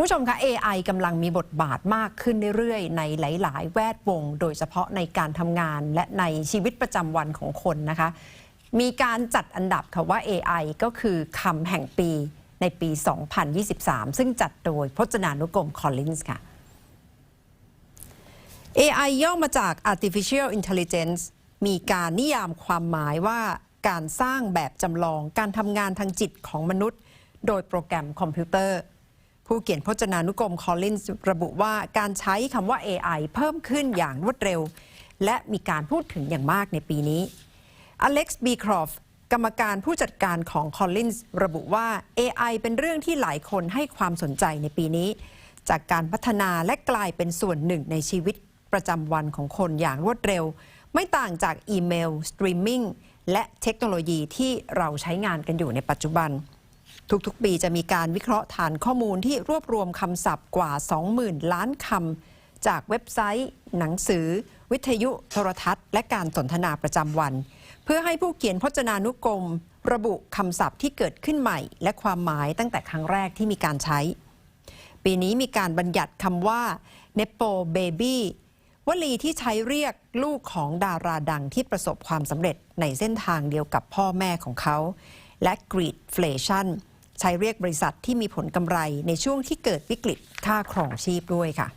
คุณผู้ชมคะ AI กำลังมีบทบาทมากขึ้นเรื่อยๆ ในหลาย ๆ แวดวง โดยเฉพาะในการทำงานและในชีวิตประจำวันของคนนะคะ มีการจัดอันดับค่ะว่า AI ก็คือคำแห่งปีในปี 2023 ซึ่งจัดโดยพจนานุกรม Collins ค่ะ AI ย่อมาจาก Artificial Intelligence มีการนิยามความหมายว่าการสร้างแบบจำลองการทำงานทางจิตของมนุษย์ โดยโปรแกรมคอมพิวเตอร์ ผู้เขียนพจนานุกรม Collins ระบุว่าการใช้คำว่า AI เพิ่มขึ้นอย่างรวดเร็ว และมีการพูดถึงอย่างมากในปีนี้ Alex b c r o f t กรรมการผู้จัดการของ Collins ระบุว่า AI เป็นเรื่องที่หลายคนให้ความสนใจในปีนี้ จากการพัฒนาและกลายเป็นส่วนหนึ่งในชีวิตประจำวันของคนอย่างรวดเร็ว ไม่ต่างจากอีเมล สตรีมมิ่ง และเทคโนโลยีที่เราใช้งานกันอยู่ในปัจจุบัน ทุกๆ ปีจะมีการวิเคราะห์ฐานข้อมูลที่รวบรวมคำศัพท์กว่า 20,000 ล้านคำจากเว็บไซต์ หนังสือ วิทยุโทรทัศน์ และการสนทนาประจำวัน เพื่อให้ผู้เขียนพจนานุกรม ระบุคำศัพท์ที่เกิดขึ้นใหม่ และความหมายตั้งแต่ครั้งแรกที่มีการใช้ ปีนี้มีการบัญญัติคำว่า Nepo Baby วลีที่ใช้เรียกลูกของดาราดังที่ประสบความสำเร็จในเส้นทางเดียวกับพ่อแม่ของเขา และ Greedflation ใช้เรียกบริษัทที่มีผลกำไรในช่วงที่เกิดวิกฤตค่าครองชีพด้วยค่ะ